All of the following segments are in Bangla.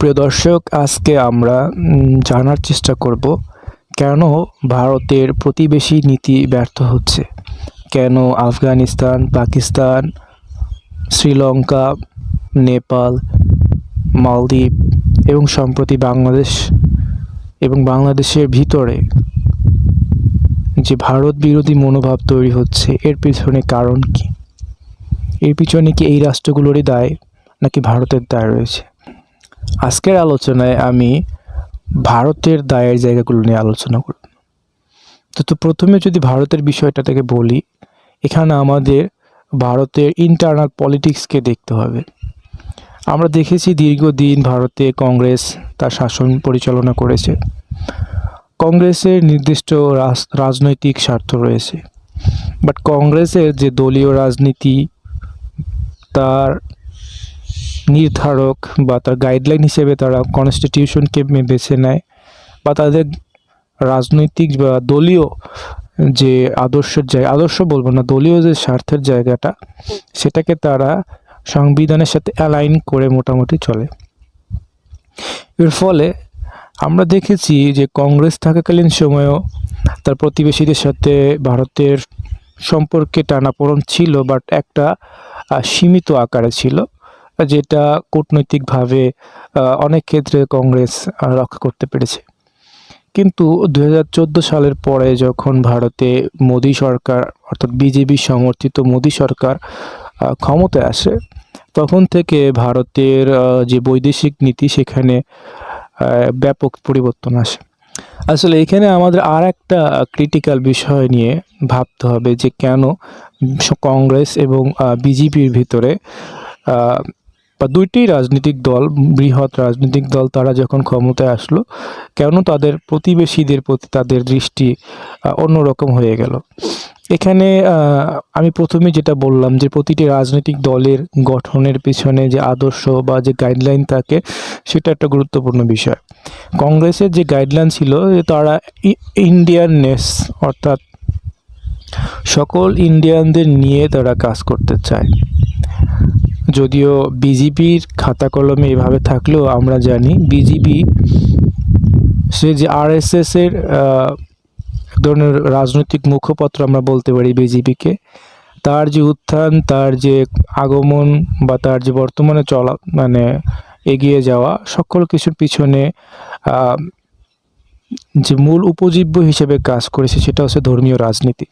প্রিয় দর্শক, আজকে আমরা জানার চেষ্টা করব কেন ভারতের প্রতিবেশী নীতি ব্যর্থ হচ্ছে? কেন আফগানিস্তান, পাকিস্তান, শ্রীলঙ্কা, নেপাল, মালদ্বীপ এবং সম্প্রতি বাংলাদেশ এবং বাংলাদেশের ভিতরে যে ভারত বিরোধী মনোভাব তৈরি হচ্ছে, এর পিছনে কারণ কি? এর পিছনে কি এই রাষ্ট্রগুলোরই দায় নাকি ভারতের দায় রয়েছে? আজকের আলোচনায় আমি ভারতের দায়ের জায়গাগুলো নিয়ে আলোচনা করব। তো তো প্রথমে যদি ভারতের বিষয়টা থেকে বলি, এখানে আমাদের ভারতের ইন্টারনাল পলিটিক্সকে দেখতে হবে। আমরা দেখেছি দীর্ঘদিন ভারতে কংগ্রেস তার শাসন পরিচালনা করেছে। কংগ্রেসের নির্দিষ্ট রাজ- রাজনৈতিক স্বার্থ রয়েছে। বাট কংগ্রেসের যে দলীয় রাজনীতি, তার নির্ধারক বা তার গাইডলাইন হিসেবে তারা কনস্টিটিউশনকে বেছে নেয় বা তাদের রাজনৈতিক বা দলীয় যে আদর্শের জায়গা আদর্শ বলব না, দলীয় যে স্বার্থের জায়গাটা, সেটাকে তারা সংবিধানের সাথে অ্যালাইন করে মোটামুটি চলে। এর ফলে আমরা দেখেছি যে কংগ্রেস থাকাকালীন সময়েও তার প্রতিবেশীদের সাথে ভারতের সম্পর্কে টানাপোড়ন ছিল বাট একটা সীমিত আকারে ছিল। যেটা কূটনৈতিকভাবে অনেক ক্ষেত্রে কংগ্রেস রক্ষা করতে পেরেছে। কিন্তু দু হাজার চোদ্দ সালের পরে যখন ভারতে মোদী সরকার, অর্থাৎ বিজেপি সমর্থিত মোদী সরকার ক্ষমতায় আসে, তখন থেকে ভারতের যে বৈদেশিক নীতি সেখানে ব্যাপক পরিবর্তন আসে। আসলে এখানে আমাদের আর একটা ক্রিটিক্যাল বিষয় নিয়ে ভাবতে হবে যে কেন কংগ্রেস এবং বিজেপির ভিতরে বা দুইটি রাজনৈতিক দল, বৃহৎ রাজনৈতিক দল তারা যখন ক্ষমতায় আসলো, কেন তাদের প্রতিবেশীদের প্রতি তাদের দৃষ্টি অন্যরকম হয়ে গেল? এখানে আমি প্রথমে যেটা বললাম যে প্রতিটি রাজনৈতিক দলের গঠনের পিছনে যে আদর্শ বা যে গাইডলাইন থাকে, সেটা একটা গুরুত্বপূর্ণ বিষয়। কংগ্রেসের যে গাইডলাইন ছিল তারা ইন্ডিয়াননেস অর্থাৎ সকল ইন্ডিয়ানদের নিয়ে তারা কাজ করতে চায়। যদিও বিজেপির খাতা কলমে এভাবে থাকলেও আমরা জানি বিজেপি সে যে এর আহ, এক ধরনের রাজনৈতিক মুখপত্র আমরা বলতে পারি বিজেপিকে তার যে উত্থান তার যে আগমন বা তার যে বর্তমানে চলা মানে এগিয়ে যাওয়া সকল কিছুর পিছনে যে মূল উপজীব্য হিসেবে কাজ করেছে সেটা হচ্ছে ধর্মীয় রাজনীতি।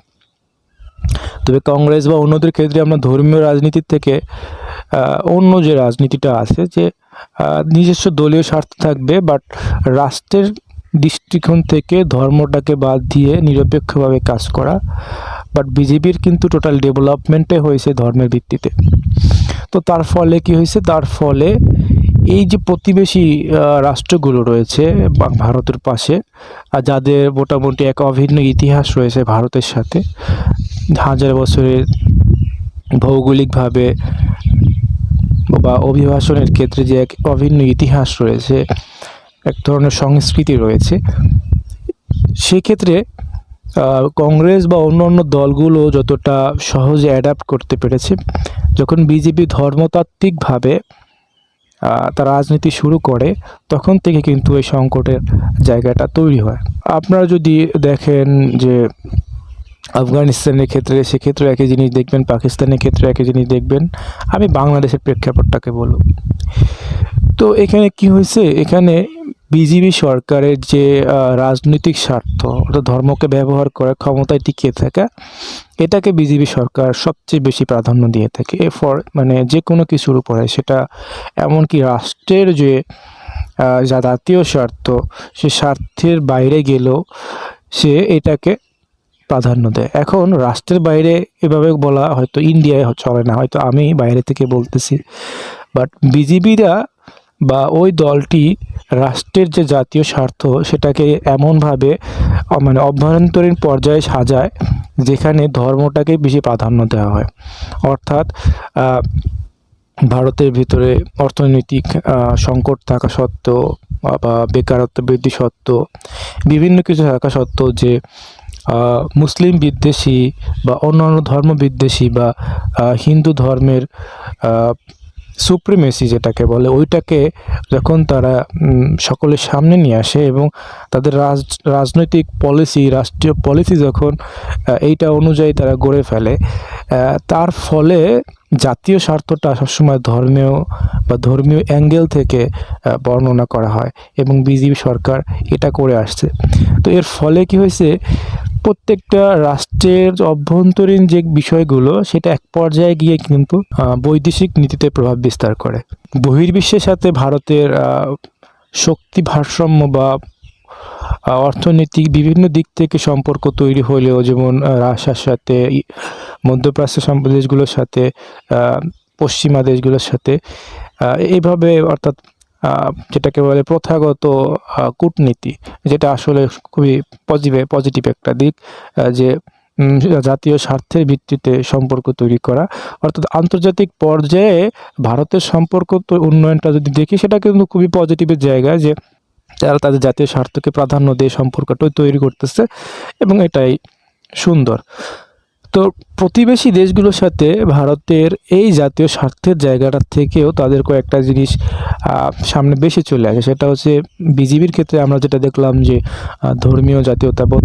তবে কংগ্রেস বা অন্যদের ক্ষেত্রে আমরা ধর্মীয় রাজনীতির থেকে অন্য যে রাজনীতিটা আছে যে নিজস্ব দলীয় স্বার্থ থাকবে বাট রাষ্ট্রের দৃষ্টিকোণ থেকে ধর্মটাকে বাদ দিয়ে নিরপেক্ষভাবে কাজ করা বাট বিজেপির কিন্তু টোটাল ডেভেলপমেন্টে হয়েছে ধর্মের ভিত্তিতে। তো তার ফলে কি হয়েছে? তার ফলে এই যে প্রতিবেশী রাষ্ট্রগুলো রয়েছে ভারতের পাশে, আর যাদের মোটামুটি এক অভিন্ন ইতিহাস রয়েছে ভারতের সাথে হাজার বছরের ভৌগোলিকভাবে বা অভিবাসনের ক্ষেত্রে যে এক অভিন্ন ইতিহাস রয়েছে, এক ধরনের সংস্কৃতি রয়েছে, সেক্ষেত্রে কংগ্রেস বা অন্য অন্য দলগুলো যতটা সহজে অ্যাডাপ্ট করতে পেরেছে, যখন বিজেপি ধর্মতাত্ত্বিকভাবে তার রাজনীতি শুরু করে, তখন থেকে কিন্তু এই সংকটের জায়গাটা তৈরি হয়। আপনারা যদি দেখেন যে আফগানিস্তানের ক্ষেত্রে সেক্ষেত্রে একই জিনিস দেখবেন, পাকিস্তানের ক্ষেত্রে একই জিনিস দেখবেন। আমি বাংলাদেশের প্রেক্ষাপটটাকে বলব। তো এখানে কি হয়েছে? এখানে বিজেপি সরকারের যে রাজনৈতিক স্বার্থ, অর্থাৎ ধর্মকে ব্যবহার করে ক্ষমতায় টিকিয়ে থাকা, এটাকে বিজেপি সরকার সবচেয়ে বেশি প্রাধান্য দিয়ে থাকে। ফর মানে যে কোনো কিছুর উপরে, সেটা এমনকি রাষ্ট্রের যে যা জাতীয় স্বার্থ, সে স্বার্থের বাইরে গেলেও সে এটাকে প্রাধান্য দেয়। এখন রাষ্ট্রের বাইরে এভাবে বলা হয়তো ইন্ডিয়ায় চলে না, হয়তো আমি বাইরে থেকে বলতেছি। বাট বিজেপিরা বা ওই দলটি রাষ্ট্রের যে জাতীয় স্বার্থ, সেটাকে এমনভাবে মানে অভ্যন্তরীণ পর্যায়ে সাজায় যেখানে ধর্মটাকে বেশি প্রাধান্য দেওয়া হয়। অর্থাৎ ভারতের ভিতরে অর্থনৈতিক সংকট থাকা সত্ত্বেও বা- বেকারত্ব বৃদ্ধি সত্ত্বেও বিভিন্ন কিছু থাকা সত্ত্বেও যে মুসলিম বিদ্বেষী বা অন্যান্য ধর্ম বিদ্বেষী বা হিন্দু ধর্মের সুপ্রিমেসি যেটাকে বলে, ওইটাকে যখন তারা সকলের সামনে নিয়ে আসে এবং তাদের রাজ, রাজনৈতিক পলিসি রাষ্ট্রীয় পলিসি যখন এইটা অনুযায়ী তারা গড়ে ফেলে তার ফলে জাতীয় স্বার্থটা সবসময় ধর্মীয় বা ধর্মীয় অ্যাঙ্গেল থেকে বর্ণনা করা হয় এবং বিজেপি সরকার এটা করে আসছে। তো এর ফলে কি হয়েছে? প্রত্যেকটা রাষ্ট্রের অভ্যন্তরীণ যে বিষয়গুলো সেটা এক পর্যায়ে গিয়ে কিন্তু বৈদেশিক নীতিতে প্রভাব বিস্তার করে। বহির্বিশ্বের সাথে ভারতের শক্তি ভারসাম্য বা অর্থনৈতিক বিভিন্ন দিক থেকে সম্পর্ক তৈরি হলেও যেমন আহ, রাশিয়ার সাথে মধ্যপ্রাচ্য সম্প- দেশগুলোর সাথে পশ্চিমা দেশগুলোর সাথে এইভাবে অর্থাৎ যেটাকে বলে প্রথাগত কূটনীতি, যেটা আসলে খুবই পজিটিভ পজিটিভ একটা দিক যে জাতীয় স্বার্থের ভিত্তিতে সম্পর্ক তৈরি করা। অর্থাৎ আন্তর্জাতিক পর্যায়ে ভারতের সম্পর্ক উন্নয়নটা যদি দেখি, সেটা কিন্তু খুবই পজিটিভের জায়গা যে, তারা তাদের জাতীয় স্বার্থকে প্রাধান্য দিয়ে সম্পর্কটা তৈরি করতেছে এবং এটাই সুন্দর। তো প্রতিবেশী দেশগুলোর সাথে ভারতের এই জাতীয় স্বার্থের জায়গাটা থেকেও তাদের কয়েকটা জিনিস সামনে বেশি চলে আসে। সেটা হচ্ছে বিজিবির ক্ষেত্রে আমরা যেটা দেখলাম যে ধর্মীয় জাতীয়তাবোধ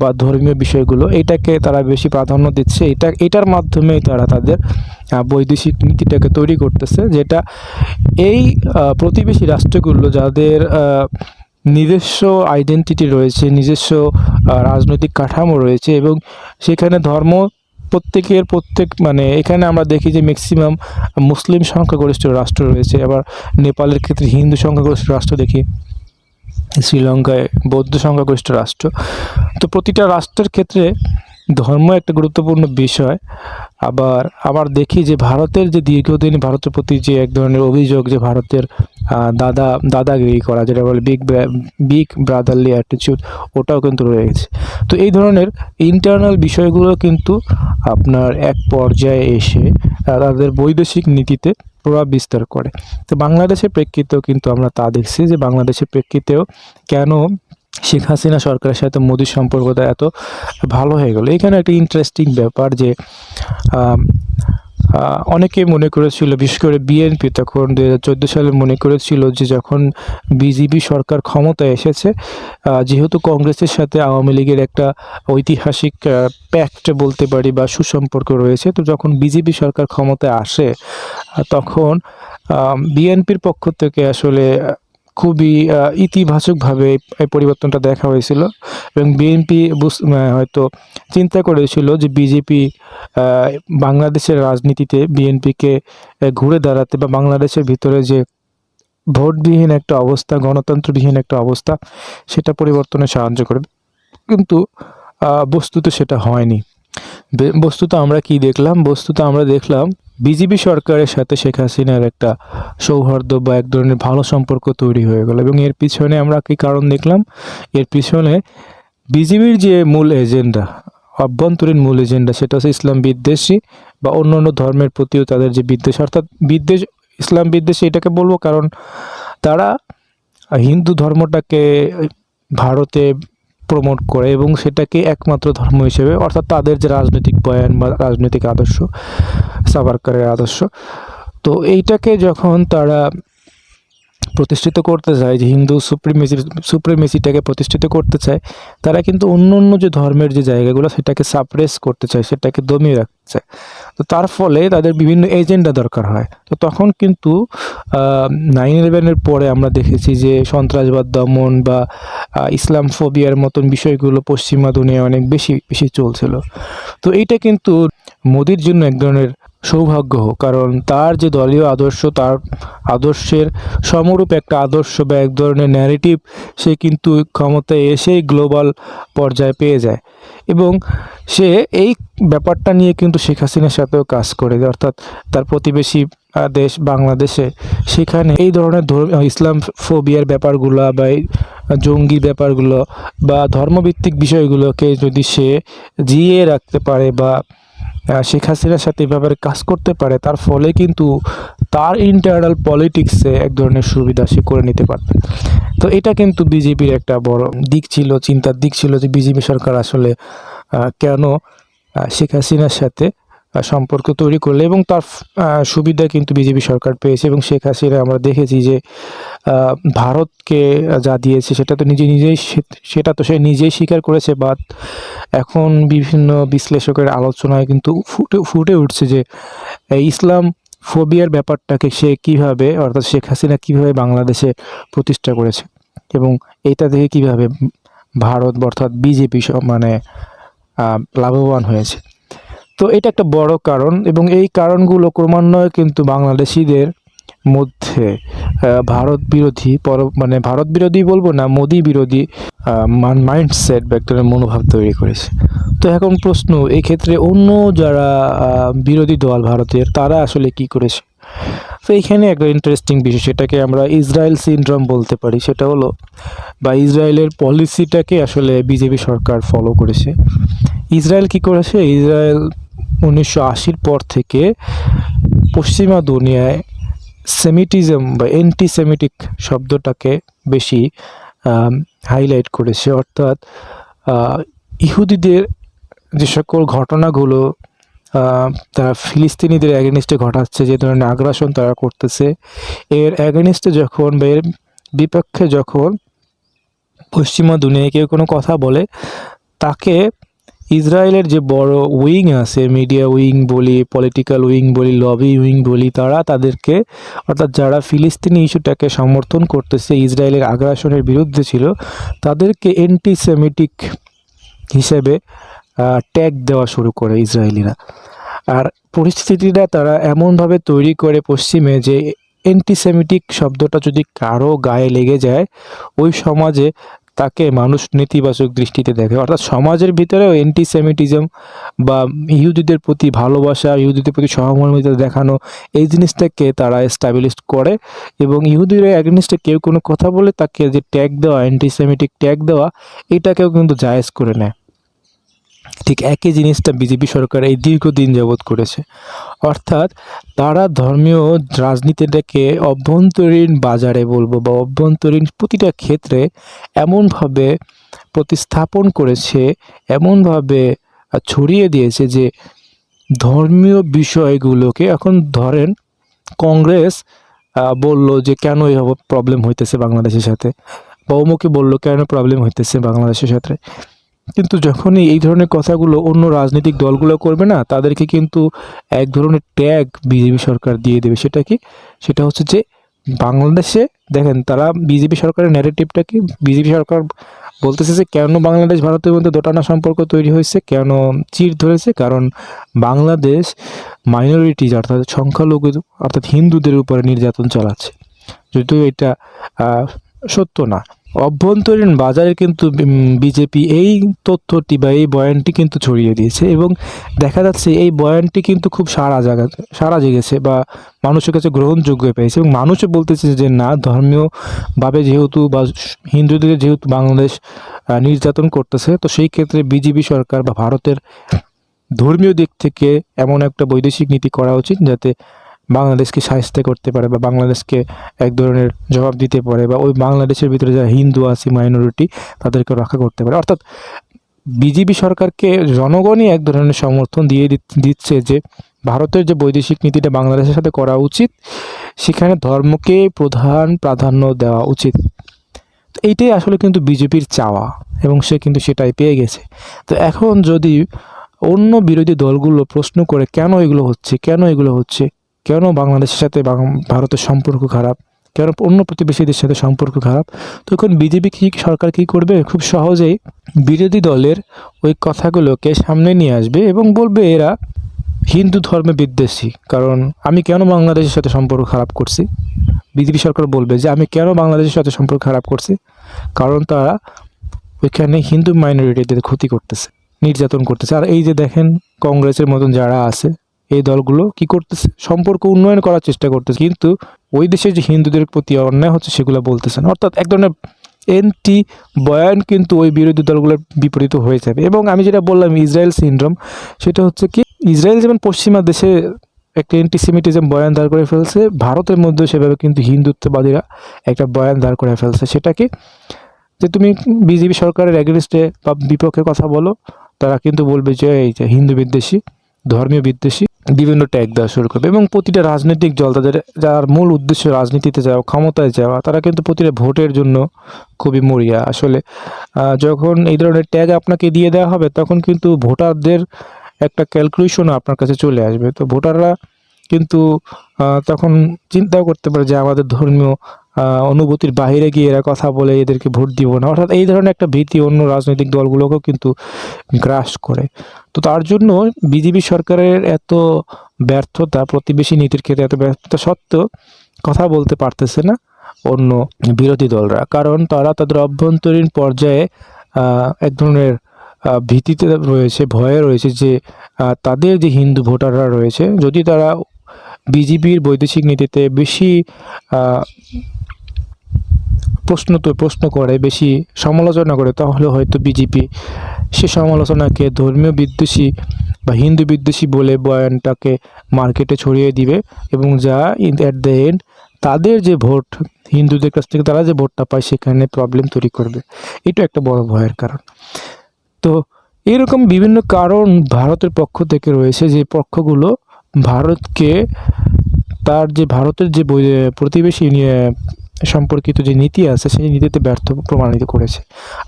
বা ধর্মীয় বিষয়গুলো, এটাকে তারা বেশি প্রাধান্য দিচ্ছে। এটা, এটার মাধ্যমেই তারা তাদের বৈদেশিক নীতিটাকে তৈরি করতেছে, যেটা এই প্রতিবেশী রাষ্ট্রগুলো যাদের নিজস্ব আইডেন্টিটি রয়েছে, নিজস্ব রাজনৈতিক কাঠামো রয়েছে এবং সেখানে ধর্ম প্রত্যেকের প্রত্যেক মানে এখানে আমরা দেখি যে ম্যাক্সিমাম মুসলিম সংখ্যাগরিষ্ঠ রাষ্ট্র রয়েছে। আবার নেপালের ক্ষেত্রে হিন্দু সংখ্যাগরিষ্ঠ রাষ্ট্র দেখি। শ্রীলঙ্কায় বৌদ্ধ সংখ্যাগরিষ্ঠ রাষ্ট্র। তো প্রতিটা রাষ্ট্রের ক্ষেত্রে ধর্ম একটা গুরুত্বপূর্ণ বিষয়। আবার আবার দেখি যে ভারতের যে দীর্ঘদিন ভারতের প্রতি যে এক ধরনের অভিযোগ যে ভারতের দাদা, দাদাগিরি করা যেটা বলে বিগ বিগ ব্রাদারলি অ্যাটিচিউড ওটাও কিন্তু রয়ে গেছে। তো এই ধরনের ইন্টারনাল বিষয়গুলো কিন্তু আপনার এক পর্যায়ে এসে তাদের বৈদেশিক নীতিতে প্রভাব বিস্তার করে। তো বাংলাদেশের প্রেক্ষিতেও কিন্তু আমরা তা দেখছি যে বাংলাদেশের প্রেক্ষিতেও কেন শেখ হাসিনা সরকারের সাথে মোদির সম্পর্কটা এত ভালো হয়ে গেল। এখানে একটা ইন্টারেস্টিং ব্যাপার যে অনেকে মনে করেছিল, বিশেষ করে বিএনপি তখন দু হাজার চোদ্দ সালে মনে করেছিল যে যখন বিজেপি সরকার ক্ষমতায় এসেছে যেহেতু কংগ্রেসের সাথে আওয়ামী লীগের একটা ঐতিহাসিক প্যাক্ট বলতে পারি বা সুসম্পর্ক রয়েছে, তো যখন বিজেপি সরকার ক্ষমতায় আসে তখন বিএনপির পক্ষ থেকে আসলে খুবই ইতিবাচকভাবে এই- পরিবর্তনটা দেখা হয়েছিল এবং বিএনপি হয়তো চিন্তা করেছিল যে বিজেপি বাংলাদেশের রাজনীতিতে বিএনপিকে ঘুরে দাঁড়াতে বা বাংলাদেশের ভিতরে যে ভোটবিহীন একটা অবস্থা, গণতন্ত্রবিহীন একটা অবস্থা, সেটা পরিবর্তনে সাহায্য করবে। কিন্তু বস্তুত সেটা হয়নি। বস্তুত আমরা কি দেখলাম? বস্তুত আমরা দেখলাম বিজেপি সরকারের সাথে শেখ হাসিনার একটা সৌহার্দ্য বা এক ধরনের ভালো সম্পর্ক তৈরি হয়ে গেল এবং এর পিছনে আমরা কি কারণ দেখলাম? এর পিছনে বিজেপির যে মূল এজেন্ডা অভ্যন্তরীণ মূল এজেন্ডা, সেটা হচ্ছে ইসলাম বিদ্বেষী বা অন্য অন্য ধর্মের প্রতিও তাদের যে বিদ্বেষ। অর্থাৎ বিদ্বেষ, ইসলাম বিদ্বেষী এটাকে বলব কারণ তারা হিন্দু ধর্মটাকে ভারতে প্রমোট করে এবং সেটাকে একমাত্র ধর্ম হিসেবে, অর্থাৎ তাদের যে রাজনৈতিক বয়ান বা রাজনৈতিক আদর্শ, সাভারকারের আদর্শ, তো এইটাকে যখন তারা প্রতিষ্ঠিত করতে চায়, যে হিন্দু সুপ্রিমেসি সুপ্রিমেসিটাকে প্রতিষ্ঠিত করতে চায়, তারা কিন্তু অন্য অন্য যে ধর্মের যে জায়গাগুলো, সেটাকে সাপ্রেস করতে চায়, সেটাকে দমিয়ে রাখতে চায়। তো তার ফলে তাদের বিভিন্ন এজেন্ডা দরকার হয়। তো তখন কিন্তু নাইন ইলেভেনের পরে আমরা দেখেছি যে সন্ত্রাসবাদ, দমন বা ইসলাম ফোবিয়ার মতন বিষয়গুলো পশ্চিমা দুনিয়ায় অনেক বেশি বেশি চলছিল। তো এইটা কিন্তু মোদির জন্য এক ধরনের সৌভাগ্য হোক কারণ তার যে দলীয় আদর্শ, তার আদর্শের সমরূপ একটা আদর্শ বা এক ধরনের ন্যারেটিভ সে কিন্তু ক্ষমতায় এসেই গ্লোবাল পর্যায়ে পেয়ে যায়। এবং সে এই ব্যাপারটা নিয়ে কিন্তু শেখ হাসিনার সাথেও কাজ করে। অর্থাৎ তার প্রতিবেশী দেশ বাংলাদেশে সেখানে এই ধরনের ইসলাম ফোবিয়ার ব্যাপারগুলো বা জঙ্গি ব্যাপারগুলো বা ধর্মভিত্তিক বিষয়গুলোকে যদি সে জিয়ে রাখতে পারে বা শেখ হাসিনার সাথে এভাবে কাজ করতে পারে, তার ফলে কিন্তু তার ইন্টারনাল পলিটিক্সে এক ধরনের সুবিধা সে করে নিতে পারবে। তো এটা কিন্তু বিজেপির একটা বড় দিক ছিল, চিন্তার দিক ছিল যে বিজেপি সরকার আসলে কেন শেখ হাসিনার সাথে সম্পর্ক তৈরি করলে এবং তার সুবিধা কিন্তু বিজেপি সরকার পেয়েছে এবং শেখ হাসিনা আমরা দেখেছি যে ভারতকে যা দিয়েছে সেটা তো নিজে নিজেই সেটা তো সে নিজেই স্বীকার করেছে বাট এখন বিভিন্ন বিশ্লেষকের আলোচনায় কিন্তু ফুটে ফুটে উঠছে যে ইসলাম ফোবিয়ার ব্যাপারটাকে সে কীভাবে অর্থাৎ শেখ হাসিনা কীভাবে বাংলাদেশে প্রতিষ্ঠা করেছে এবং এটা থেকে কীভাবে ভারত অর্থাৎ বিজেপি মানে লাভবান হয়েছে। তো এটা একটা বড় কারণ এবং এই কারণগুলো ক্রমান্বয়ে কিন্তু বাংলাদেশিদের মধ্যে ভারত বিরোধী পর মানে ভারত বিরোধী বলব না, মোদি বিরোধী মাইন্ডসেট বা একটা মনোভাব তৈরি করেছে। তো এখন প্রশ্ন এই ক্ষেত্রে অন্য যারা বিরোধী দল ভারতের, তারা আসলে কি করেছে? তো এখানে একটা ইন্টারেস্টিং বিষয়, সেটাকে আমরা ইসরায়েল সিনড্রোম বলতে পারি। সেটা হলো, বা ইসরায়েলের পলিসিটাকে আসলে বিজেপি সরকার ফলো করেছে। ইসরায়েল কি করেছে? ইসরায়েল উনিশশো আশির পর থেকে পশ্চিমা দুনিয়ায় সেমিটিজম বা অ্যান্টিসেমিটিক শব্দটাকে বেশি হাইলাইট করেছে। অর্থাৎ ইহুদিদের যে সকল ঘটনাগুলো তারা ফিলিস্তিনিদের অ্যাগেনিস্টে ঘটাচ্ছে, যে ধরনের আগ্রাসন তারা করতেছে, এর অ্যাগেনিস্টে যখন বা এর বিপক্ষে যখন পশ্চিমা দুনিয়ায় কেউ কোনো কথা বলে, তাকে ইসরায়েলের যে বড় উইং আছে, মিডিয়া উইং বলি, পলিটিক্যাল উইং বলি, লবি উইং বলি, তারা তাদেরকে, অর্থাৎ যারা ফিলিস্তিনি ইস্যুটাকে সমর্থন করতেছে, ইসরায়েলের আগ্রাসনের বিরুদ্ধে ছিল, তাদেরকে অ্যান্টিসেমিটিক হিসেবে ট্যাগ দেওয়া শুরু করে ইসরায়েলিরা। আর পরিস্থিতিটা তারা এমনভাবে তৈরি করে পশ্চিমে যে অ্যান্টিসেমিটিক শব্দটা যদি কারও গায়ে লেগে যায়, ওই সমাজে তাকে মানুষ নেতিবাচক দৃষ্টিতে দেখে। অর্থাৎ সমাজের ভিতরেও অ্যান্টিসেমিটিজম বা ইহুদিদের প্রতি ভালোবাসা, ইহুদিদের প্রতি সহমর্মিতা দেখানো, এই জিনিসটাকে তারা এস্টাবলিশ করে এবং ইহুদিদের অ্যাগেনিস্টে কেউ কোনো কথা বলে তাকে যে ট্যাগ দেওয়া অ্যান্টিসেমিটিক ট্যাগ দেওয়া, এটাকেও কিন্তু জায়েজ করে নেয়। ঠিক একই জিনিসটা বিজেপি সরকার এই দীর্ঘদিন যাবৎ করেছে। অর্থাৎ তারা ধর্মীয় রাজনীতিটাকে অভ্যন্তরীণ বাজারে বলব বা অভ্যন্তরীণ প্রতিটা ক্ষেত্রে এমনভাবে প্রতিস্থাপন করেছে, এমনভাবে ছড়িয়ে দিয়েছে যে ধর্মীয় বিষয়গুলোকে এখন ধরেন কংগ্রেস বলল যে কেন এইভাবে প্রবলেম হইতেছে বাংলাদেশের সাথে বা অমুকে বলল কেন প্রবলেম হইতেছে বাংলাদেশের সাথে। কিন্তু যখনই এই ধরনের কথাগুলো অন্য রাজনৈতিক দলগুলো করবে না, তাদেরকে কিন্তু এক ধরনের ট্যাগ বিজেপি সরকার দিয়ে দেবে। সেটা কি? সেটা হচ্ছে যে বাংলাদেশে দেখেন, তারা বিজেপি সরকারের ন্যারেটিভটা কি? বিজেপি সরকার বলতেছে যে, কেন বাংলাদেশ ভারতের মধ্যে দোটানা সম্পর্ক তৈরি হয়েছে, কেন চির ধরেছে? কারণ বাংলাদেশ মাইনরিটিজ অর্থাৎ সংখ্যালঘু, অর্থাৎ হিন্দুদের উপরে নির্যাতন চালাচ্ছে। যদিও এটা সত্য না। অভ্যন্তরীণ বাজারে কিন্তু বিজেপি এই তথ্যটি বা এই বয়ানটি কিন্তু ছড়িয়ে দিয়েছে এবং দেখা যাচ্ছে এই বয়ানটি কিন্তু খুব সারা জায়গা সারা জেগেছে বা মানুষের কাছে গ্রহণযোগ্য পেয়েছে এবং মানুষও বলতেছে যে না, ধর্মীয়ভাবে যেহেতু বা হিন্দুদের যেহেতু বাংলাদেশ নির্যাতন করতেছে, তো সেই ক্ষেত্রে বিজেপি সরকার বা ভারতের ধর্মীয় দিক থেকে এমন একটা বৈদেশিক নীতি করা উচিত যাতে বাংলাদেশকে সাহিত্য করতে পারে বা বাংলাদেশকে এক ধরনের জবাব দিতে পারে বা ওই বাংলাদেশের ভিতরে যারা হিন্দু আছে মাইনরিটি তাদেরকে রক্ষা করতে পারে। অর্থাৎ বিজেপি সরকারকে জনগণই এক ধরনের সমর্থন দিয়ে দিচ্ছে যে ভারতের যে বৈদেশিক নীতিটা বাংলাদেশের সাথে করা উচিত, সেখানে ধর্মকে প্রধান প্রাধান্য দেওয়া উচিত। তো এইটাই আসলে কিন্তু বিজেপির চাওয়া এবং সে কিন্তু সেটাই পেয়ে গেছে। তো এখন যদি অন্য বিরোধী দলগুলো প্রশ্ন করে কেন এগুলো হচ্ছে, কেন এগুলো হচ্ছে কেন বাংলাদেশের সাথে ভারতের সম্পর্ক খারাপ? কেন অন্য প্রতিবেশীদের সাথে সম্পর্ক খারাপ? তখন বিজেপি কি, সরকার কি করবে? খুব সহজেই বিরোধী দলের ওই কথাগুলোকে সামনে নিয়ে আসবে এবং বলবে এরা হিন্দু ধর্মে বিদ্বেষী। কারণ আমি কেন বাংলাদেশের সাথে সম্পর্ক খারাপ করছি? বিজেপি সরকার বলবে যে, আমি কেন বাংলাদেশের সাথে সম্পর্ক খারাপ করছি? কারণ তারা ওইখানে হিন্দু মাইনরিটিদের ক্ষতি করতেছে, নির্যাতন করতেছে। আর এই যে দেখেন, কংগ্রেসের মতন যারা আছে এই দলগুলো কি করতেছে? সম্পর্ক উন্নয়ন করার চেষ্টা করতেছে। কিন্তু ওই দেশে যে হিন্দুদের প্রতি অন্যায় হচ্ছে সেগুলো বলতেছেন অর্থাৎ এক ধরনের এন্টি বয়ান কিন্তু ওই বিরোধী দলগুলোর বিপরীত হয়ে যাবে। এবং আমি যেটা বললাম, ইসরায়েল সিনড্রোম সেটা হচ্ছে কি, ইসরায়েল যেমন পশ্চিমা দেশে একটা অ্যান্টিসেমিটিজম বয়ান দাঁড় করে ফেলছে, ভারতের মধ্যে সেভাবে কিন্তু হিন্দুত্ববাদীরা একটা বয়ান দাঁড় করে ফেলছে। সেটা কি যে তুমি বিজেপি সরকারের এগেনস্টে বা বিপক্ষে কথা বলো, তারা কিন্তু বলবে যে, এই যে হিন্দু বিদ্বেষী ধর্মীয় বিদ্বেষী বিভিন্ন ট্যাগ দেওয়া শুরু করবে এবং প্রতিটা রাজনৈতিক দল তাদের যার মূল উদ্দেশ্য রাজনীতিতে যাওয়া, ক্ষমতায় যাওয়া, তারা কিন্তু প্রতিটা ভোটের জন্য খুবই মরিয়া। আসলে যখন এই ধরনের ট্যাগ আপনাকে দিয়ে দেওয়া হবে, তখন কিন্তু ভোটারদের একটা ক্যালকুলেশন আপনার কাছে চলে আসবে। তো ভোটাররা কিন্তু তখন চিন্তাও করতে পারে যে আমাদের ধর্মীয় অনুভূতির বাইরে গিয়ে এরা কথা বলে এদেরকে ভোট দিব না। অর্থাৎ এই ধরনের একটা ভীতি অন্য রাজনৈতিক দলগুলোকেও কিন্তু গ্রাস করে। তো তার জন্য বিজেপি সরকারের এত ব্যর্থতা, প্রতিবেশী নীতির ক্ষেত্রে এত ব্যর্থতা সত্ত্বেও কথা বলতে পারতেছে না অন্য বিরোধী দলরা। কারণ তারা তাদের অভ্যন্তরীণ পর্যায়ে এক ধরনের ভীতিতে রয়েছে, ভয়ে রয়েছে যে তাদের যে হিন্দু ভোটাররা রয়েছে, যদি তারা বিজেপির বৈদেশিক নীতিতে বেশি প্রশ্ন তো প্রশ্ন করে, বেশি সমালোচনা করে, তাহলে হয়তো বিজেপি সে সমালোচনাকে ধর্মীয় বিদ্বেষী বা হিন্দু বিদ্বেষী বলে বয়ানটাকে মার্কেটে ছড়িয়ে দিবে এবং যা অ্যাট দ্য এন্ড তাদের যে ভোট, হিন্দুদের কাছ থেকে তারা যে ভোটটা পায় সেখানে প্রবলেম তৈরি করবে। এটা একটা বড় ভয়ের কারণ। তো এরকম বিভিন্ন কারণ ভারতের পক্ষ থেকে রয়েছে যে পক্ষগুলো ভারতকে তার যে ভারতের যে প্রতিবেশী সম্পর্কিত যে নীতি আছে, সেই নীতিতে ব্যর্থ প্রমাণিত করেছে।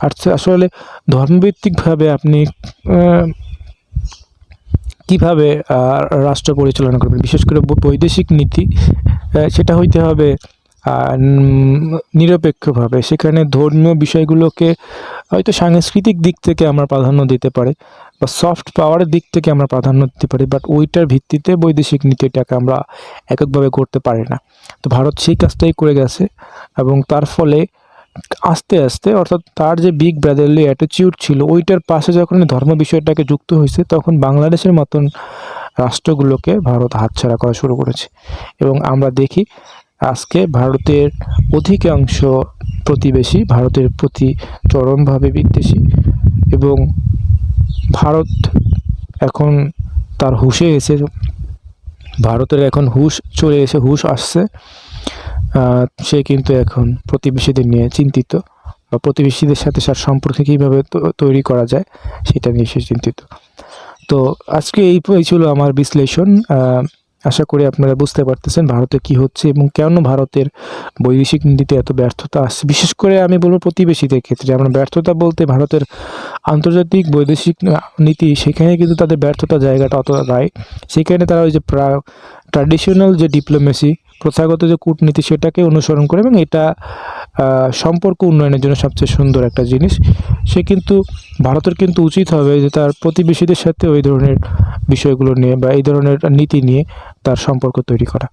আর আসলে ধর্মভিত্তিকভাবে আপনি কীভাবে রাষ্ট্র পরিচালনা করবেন? বিশেষ করে বৈদেশিক নীতি সেটা হইতে হবে নিরপেক্ষভাবে। সেখানে ধর্মীয় বিষয়গুলোকে হয়তো সাংস্কৃতিক দিক থেকে আমরা প্রাধান্য দিতে পারি। বা সফট পাওয়ারের দিক থেকে আমরা প্রাধান্য দিতে পারি বাট ওইটার ভিত্তিতে বৈদেশিক নীতিটাকে আমরা এককভাবে করতে পারি না। তো ভারত সেই কাজটাই করে গেছে এবং তার ফলে আস্তে আস্তে, অর্থাৎ তার যে বিগ ব্রাদারলি অ্যাটিটিউড ছিল, ওইটার পাশে যখন ধর্ম বিষয়টাকে যুক্ত হয়েছে, তখন বাংলাদেশের মতন রাষ্ট্রগুলোকে ভারত হাতছাড়া করা শুরু করেছে। এবং আমরা দেখি আজকে ভারতের অধিকাংশ প্রতিবেশী ভারতের প্রতি চরমভাবে বিদ্বেষী এবং ভারত এখন তার হুশে এসে, ভারতের এখন হুশ চলে এসে হুশ আসছে। সে কিন্তু এখন প্রতিবেশীদের নিয়ে চিন্তিত বা প্রতিবেশীদের সাথে তার সম্পর্কে কীভাবে তৈরি করা যায় সেটা নিয়ে সে চিন্তিত। তো আজকে এই ছিল আমার বিশ্লেষণ। আশা করি আপনারা বুঝতে পারতেছেন ভারতে কি হচ্ছে এবং কেন ভারতের বৈদেশিক নীতিতে এত ব্যর্থতা আসছে। বিশেষ করে আমি বলব প্রতিবেশীদের ক্ষেত্রে, আমরা ব্যর্থতা বলতে ভারতের আন্তর্জাতিক বৈদেশিক নীতি, সেখানে কিন্তু তাদের ব্যর্থতা জায়গাটা অতটা নাই। সেখানে তারা ওই যে প্রা ট্র্যাডিশনাল যে ডিপ্লোমেসি প্রথাগত যে কূটনীতি সেটাকে অনুসরণ করে এবং এটা সম্পর্ক উন্নয়নের জন্য সবচেয়ে সুন্দর একটা জিনিস। সে কিন্তু, ভারতের কিন্তু উচিত হবে যে তার প্রতিবেশীদের সাথে ওই ধরনের বিষয়গুলো নিয়ে বা এই ধরনের নীতি নিয়ে তার সম্পর্ক তৈরি করা।